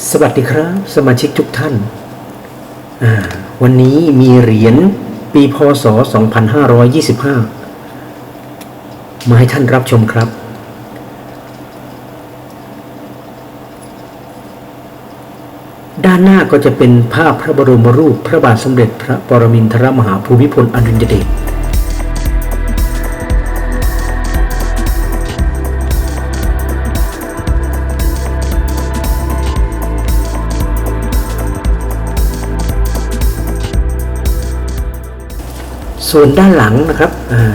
สวัสดีครับ สมาชิกทุกท่าน วันนี้มีเหรียญปีพศ 2525 มาให้ท่านรับชมครับ ด้านหน้าก็จะเป็นภาพพระบรมรูป พระบาทสมเด็จพระปรมินทรมหาภูมิพลอดุลยเดช ส่วนด้านหลังนะครับ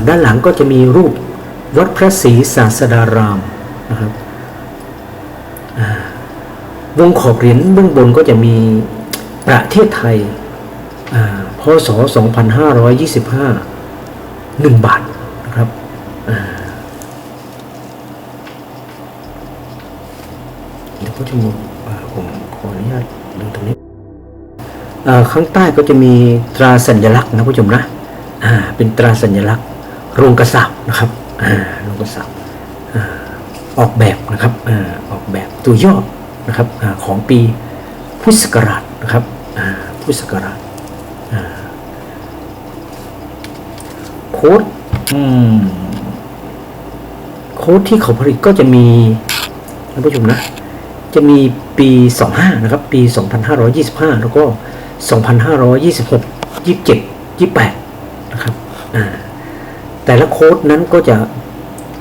ด้านหลังก็จะมีรูปวัดพระศรีศาสดารามนะครับวงขอบเหรียญเบื้องบนก็จะมีประเทศไทยอ่าพศ 2525 1 บาทนะครับเดี๋ยวก็จะมีอ่าผมขออนุญาตดูตรงนี้ข้างใต้ก็จะมีตราสัญลักษณ์นะผู้ชมนะ อ่าเป็นตราสัญลักษณ์โรงกระสับนะครับอ่าโรงกระสับอ่าออกแบบนะครับอ่าออกแบบตัวย่อนะครับอ่าของปีพุทธศักราชนะครับอ่าพุทธศักราชอ่าโค้ดอืมโค้ดที่เขาผลิตก็จะมีท่านผู้ชมนะ จะมีปี 25 นะครับ ปี 2525 แล้วก็ 2526 27 28นะครับอ่า แต่ละโค้ดนั้นก็จะ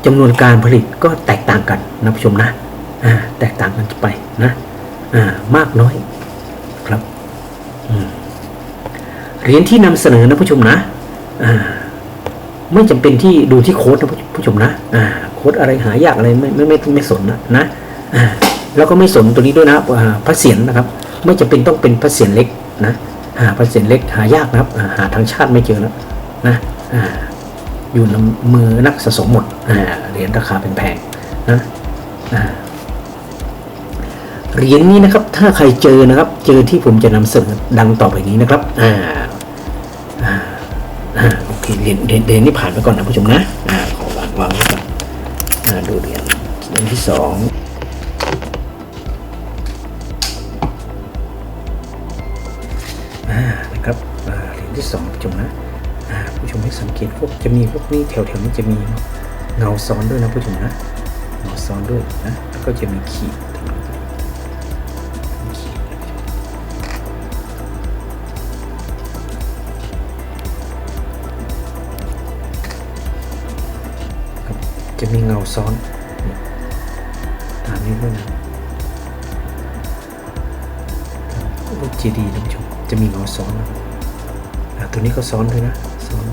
จำนวนการผลิตก็แตกต่างกันนะผู้ชมนะแตกต่างกันไปนะมากน้อยครับเหรียญที่นำเสนอนะผู้ชมนะไม่จำเป็นที่ดูที่โค้ดนะผู้ชมนะโค้ดอะไรหายากอะไรไม่ไม่ไม่ไม่สนนะนะแล้วก็ไม่สนตัวนี้ด้วยนะอ่าพระเศียรนะครับ ไม่จำเป็นต้องเป็นพระเศียรเล็กนะอ่าพระเศียรเล็กหายากนะครับหาทางชาติไม่เจอแล้วนะ อยู่ในมือนักสะสมหมดเหรียญราคาเป็นแพงนะเหรียญนี้นะครับถ้าใครเจอนะครับ เจอที่ผมจะนำเสนอดังต่อไปนี้นะครับอ่าอ่าอ่าโอเคเหรียญเหรียญนี้ผ่านไปก่อนนะผู้ชมนะอ่าขอวางวางไว้ก่อนอ่าดูเหรียญเหรียญที่สองอ่านะครับเหรียญที่สองผู้ชมนะ ผู้ชมให้สังเกตพวกจะมีพวกนี้แถวๆนี้จะมีเงาซ้อนด้วยนะผู้ชมนะเงาซ้อนด้วยนะแล้วก็จะมีขีดจะมีเงาซ้อนตามนี้ด้วยนะรูปจีดีนะผู้ชมจะมีเงาซ้อนนะ ตัวนี้ก็ซ้อนด้วยนะซ้อน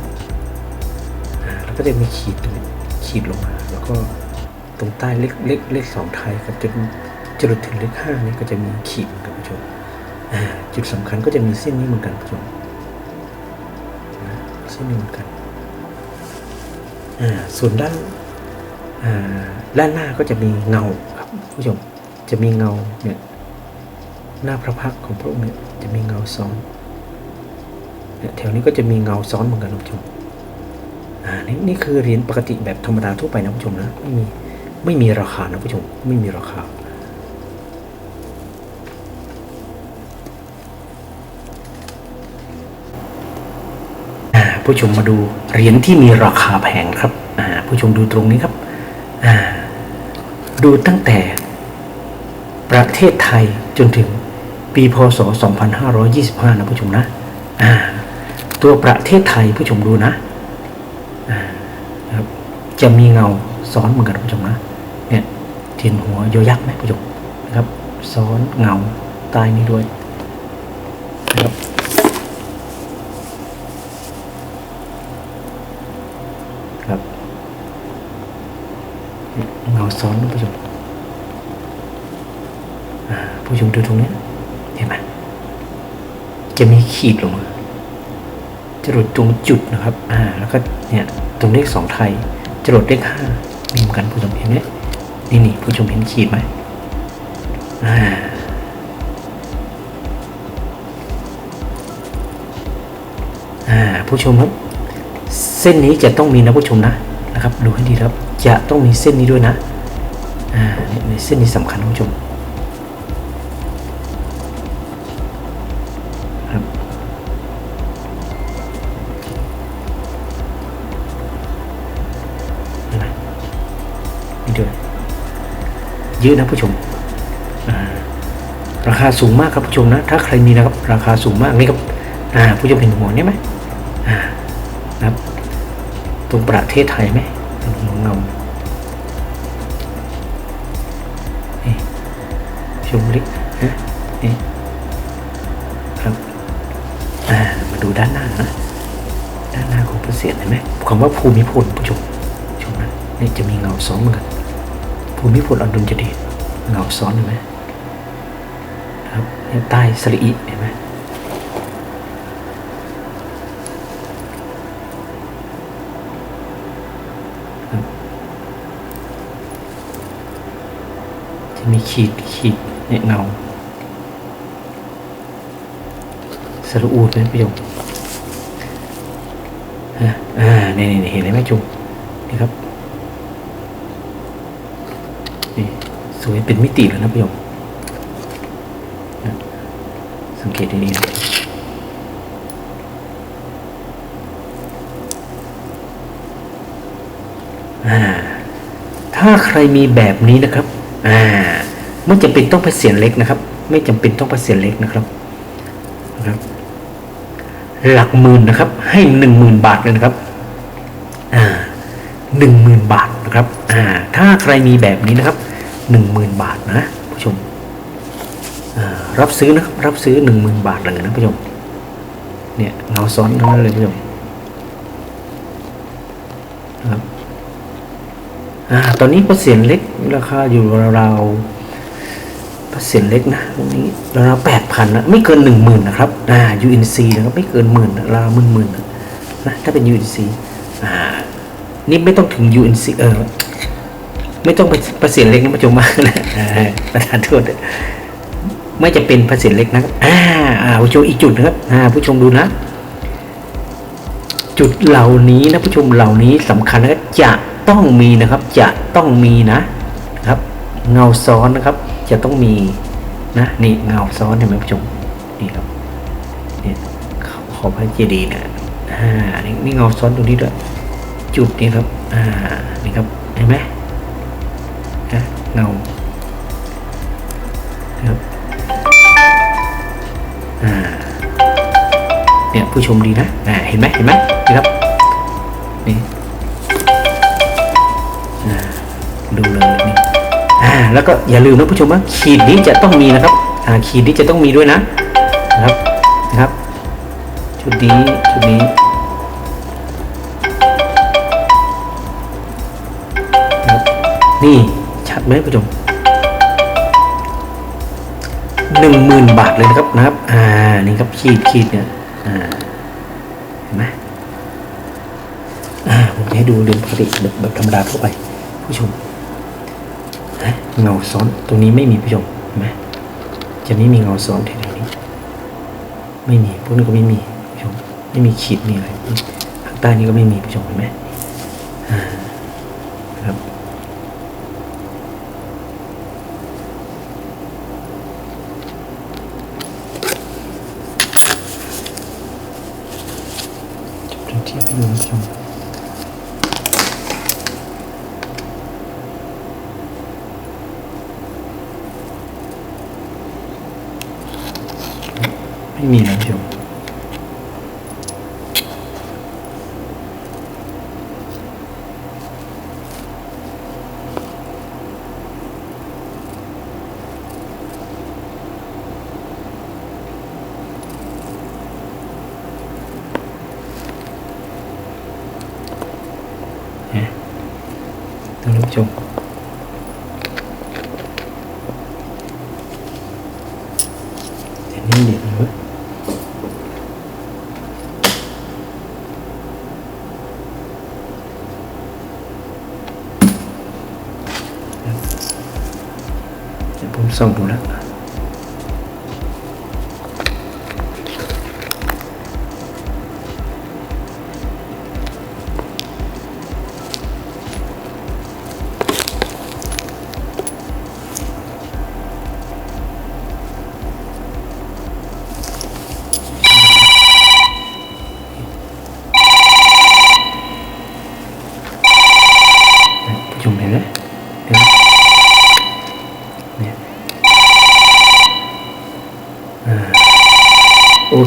อ่าแล้วก็จะมีขีดตรงขีดลงมา แล้วก็ตรงใต้เลขเลขเลขสองไทยกับจนจรดถึงเลขห้านี่ก็จะมีขีดเหมือนกันผู้ชมอ่าจุดสำคัญก็จะมีเส้นนี้เหมือนกันผู้ชมเส้นนี้เหมือนกันอ่าส่วนด้านอ่าด้านหน้าก็จะมีเงาครับผู้ชมจะมีเงาเนี่ยหน้าพระพักของพระองค์เนี่ยจะมีเงาซ้อน แถวนี้ก็จะมีเงาซ้อนเหมือนกันนะผู้ชมอ่านี่นี่คือเหรียญปกติแบบธรรมดาทั่วไปนะผู้ชมนะไม่มีไม่มีราคานะผู้ชมไม่มีราคาอ่าผู้ชมมาดูเหรียญที่มีราคาแพงครับอ่าผู้ชมดูตรงนี้ครับอ่าดูตั้งแต่ประเทศไทยจนถึงปีพศ 2525 นะผู้ชมนะอ่า ตัวประเทศไทยผู้ชมดูนะครับจะมีเงาซ้อนเหมือนกันผู้ชมนะเนี่ยเทียนหัวโยยักษ์ไหมผู้ชมนะครับซ้อนเงาใต้นี้ด้วยนะครับครับเงาซ้อนผู้ชมผู้ชมดูตรงนี้เห็นไหมจะมีขีดลงมา จรดตรงจุดนะครับ อ่า แล้วก็เนี่ยตรงเลขสองไทย จรดเลขห้ามีเหมือนกันผู้ชมเห็นไหมนี่นี่ผู้ชมเห็นขีดไหมอ่าอ่าผู้ชมครับ เส้นนี้จะต้องมีนะผู้ชมนะนะครับ ดูให้ดีครับ จะต้องมีเส้นนี้ด้วยนะ อ่าเนี่ยเส้นนี้สำคัญผู้ชม เยอะนะผู้ชมราคาสูงมากครับผู้ชมนะ ถ้าใครมีนะครับ ราคาสูงมากนี่ครับผู้ชมเห็นหัวนี่ไหมนะครับ ตรงประเทศไทยไหมเป็นหัวเงานี่ชมลินะนี่ครับมาดูด้านหน้านะด้านหน้าของพระเศียรเห็นไหมคำว่าภูมิพลผู้ชมชมนะนี่จะมีเงาซ้อนเหมือนกัน ภูมิพลอดุลยเดชเงาซ้อนเห็นไหมครับใต้สระอิเห็นไหมจะมีขีดขีดเนี่ยเงาสระอูดนะพี่ชมอ่าอ่านี่นี่เห็นไหมจุงนี่ครับ นี่ สวยเป็นมิติเลยนะพี่ยมสังเกตดีๆนะถ้าใครมีแบบนี้นะครับ อ่า ไม่จำเป็นต้องไปเสียนเล็กนะครับ ไม่จำเป็นต้องไปเสียนเล็กนะครับนะครับ หลักหมื่นนะครับ ให้หนึ่งหมื่นบาทเลยนะครับ อ่าหนึ่งหมื่นบาทนะครับ อ่า ถ้าใครมีแบบนี้นะครับ หนึ่งหมื่นบาทนะผู้ชมรับซื้อนะครับรับซื้อหนึ่งหมื่นบาทเลยนะผู้ชมเนี่ยเงาซ้อนทั้งนั้นเลยผู้ชมนะครับอ่าตอนนี้เปอร์เซ็นต์เล็กราคาอยู่ราวๆเปอร์เซ็นต์เล็กนะตรงนี้ราวแปดพันนะไม่เกินหนึ่งหมื่นนะครับอ่า UNC นะครับไม่เกินหมื่นราวหมื่นหมื่นะนะถ้าเป็น UNC อ่านี่ไม่ต้องถึง UNC เออ ไม่ต้องไปเปอร์เซ็นต์เล็กนะผู้ชมมากนะประธานโทษไม่จะเป็นเปอร์เซ็นต์เล็กนะอ่าอ่าผู้ชมอีกจุดนะครับอ่าผู้ชมดูนะ จุดเหล่านี้นะผู้ชมเหล่านี้สำคัญนะจะต้องมีนะครับ จะต้องมีนะครับ เงาซ้อนนะครับ จะต้องมีนะนี่เงาซ้อนเห็นไหมผู้ชมนี่ครับนี่ขอพระเจดีย์นะอ่านี่นี่เงาซ้อนตรงนี้ด้วยจุดนี้ครับอ่านี่ครับ เงาครับอ่าเนี่ยผู้ชมดีนะอ่าเห็นไหมเห็นไหมนี่ครับนี่อ่าดูเลยนี่อ่าแล้วก็อย่าลืมนะผู้ชมว่าขีดนี้จะต้องมีนะครับอ่าขีดนี้จะต้องมีด้วยนะนะครับนะครับ ชุดนี้ชุดนี้นะครับนี่ ชัดไหมผู้ชมหนึ่งหมื่นบาทเลยนะครับนะครับ อ่า นี่ครับขีดขีดเนี่ย อ่า เห็นไหมอ่า ผมจะให้ดูเรียนปกติแบบแบบธรรมดาทั่วไป ผู้ชมนะเงาซ้อน ตรงนี้ไม่มีผู้ชมเห็นไหมจะไม่มีเงาซ้อนแถวนี้ ไม่มี พวกนี้ก็ไม่มีผู้ชม ไม่มีขีดมีอะไร ข้างใต้นี้ก็ไม่มีผู้ชมเห็นไหมอ่า เปรียบเทียบให้ดูนะผู้ชมไม่มีนะผู้ชมนะ ท่านผู้ชมเดี๋ย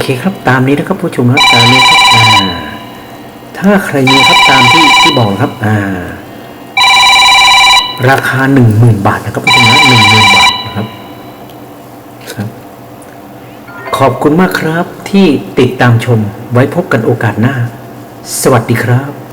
เคครับตามนี้นะครับผู้ชมครับตามนี้ครับอ่าถ้าใครมีครับตามที่ที่บอกครับอ่าราคาหนึ่งหมื่นบาทนะครับผู้ชมนะหนึ่งหมื่นบาทนะครับครับ ขอบคุณมากครับที่ติดตามชมไว้พบกันโอกาสหน้า สวัสดีครับ